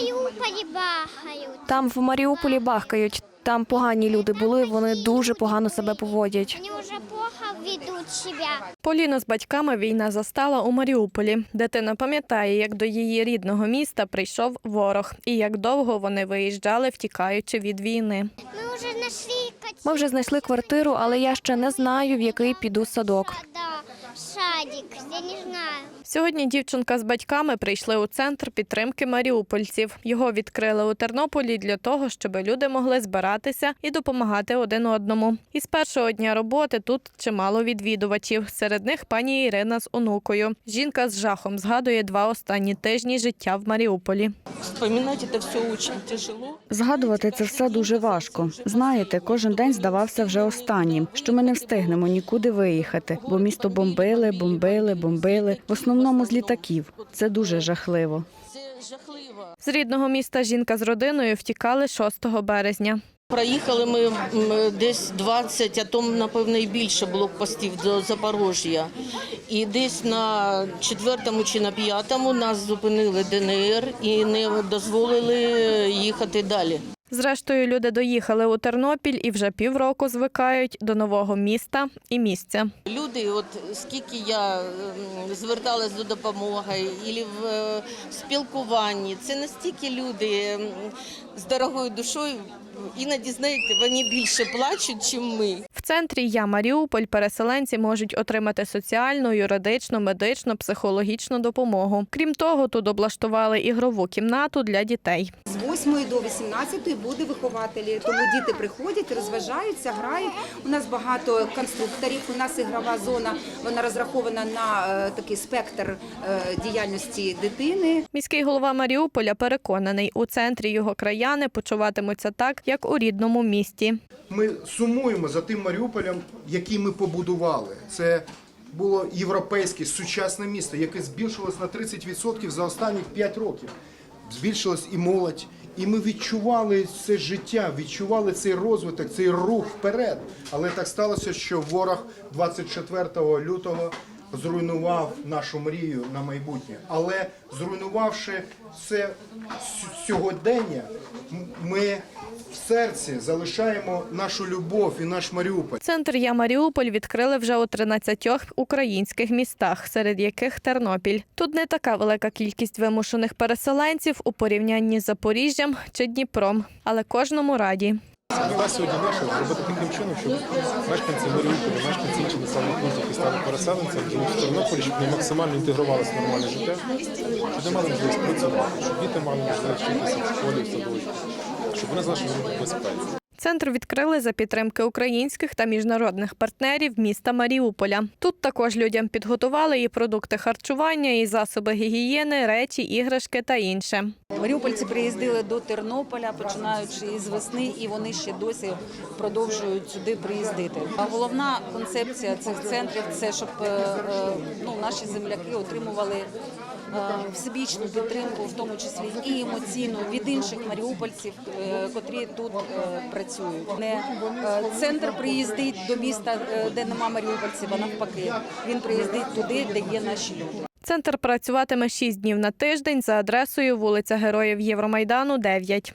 Маріуполі бахають. Там в Маріуполі бахкають. Там погані люди були, вони дуже погано себе поводять. Вони вже плохо ведуть себе. Поліну з батьками війна застала у Маріуполі. Дитина пам'ятає, як до її рідного міста прийшов ворог, і як довго вони виїжджали, втікаючи від війни. Ми вже знайшли Ми вже знайшли квартиру, але я ще не знаю, в який піду садок. Садик, я не знаю. Сьогодні дівчинка з батьками прийшли у центр підтримки маріупольців. Його відкрили у Тернополі для того, щоб люди могли збиратися і допомагати один одному. І з першого дня роботи тут чимало відвідувачів. Серед них пані Ірина з онукою. Жінка з жахом згадує два останні тижні життя в Маріуполі. Вспоминать это все очень тяжело. Згадувати це все дуже важко. Знаєте, кожен день здавався вже останнім, що ми не встигнемо нікуди виїхати, бо місто бомбили, бомбили, бомбили. В основному з літаків. Це дуже жахливо. Це жахливо. З рідного міста жінка з родиною втікали 6 березня. Проїхали ми десь 20, а то, напевно, і більше блокпостів до Запорожжя. І десь на четвертому чи на п'ятому нас зупинили ДНР і не дозволили їхати далі. Зрештою, люди доїхали у Тернопіль і вже півроку звикають до нового міста і місця. Люди, от скільки я ем, зверталась до допомоги, і в е, спілкуванні, це настільки люди ем, з дорогою душою. Іноді знаєте, вони більше плачуть, ніж ми. В центрі Я Маріуполь переселенці можуть отримати соціальну, юридичну, медичну, психологічну допомогу. Крім того, тут облаштували ігрову кімнату для дітей. З 8 до 18 буде вихователі, тому діти приходять, розважаються, грають. У нас багато конструкторів. У нас ігрова зона вона розрахована на е, такий спектр е, діяльності дитини. Міський голова Маріуполя переконаний, у центрі його краяни почуватимуться так, як у рідному місті. Ми сумуємо за тим Маріуполем, який ми побудували. Це було європейське сучасне місто, яке збільшилось на 30% за останні 5 років. Збільшилась і молодь, і ми відчували це життя, відчували цей розвиток, цей рух вперед. Але так сталося, що ворог 24 лютого зруйнував нашу мрію на майбутнє. Але зруйнувавши це сьогодення, ми серці залишаємо нашу любов і наш Маріуполь. Центр Я Маріуполь відкрили вже у 13 українських містах, серед яких Тернопіль. Тут не така велика кількість вимушених переселенців у порівнянні з Запоріжжям чи Дніпром, але кожному раді. Мета сьогодні наша зробити таким чином, щоб мешканці Маріуполя, мешканці інших населених пунктів, які стали переселенцями, живуть в Тернополі, щоб вони максимально інтегрувалися в нормальне життя, щоб вони мали можливість працювати, щоб діти мали можливість вчитися в школі, в садочку, щоб вони знали, що вони в безпеці. Центр відкрили за підтримки українських та міжнародних партнерів міста Маріуполя. Тут також людям підготували і продукти харчування, і засоби гігієни, речі, іграшки та інше. Маріупольці приїздили до Тернополя, починаючи із весни, і вони ще досі продовжують сюди приїздити. А головна концепція цих центрів це щоб е, е, ну, наші земляки отримували всебічну підтримку, в тому числі і емоційну від інших маріупольців, е, котрі тут е, працюють. Не е, центр приїздить до міста, е, де нема маріупольців, а навпаки, він приїздить туди, де є наші люди. Центр працюватиме 6 днів на тиждень за адресою вулиця Героїв Євромайдану, 9.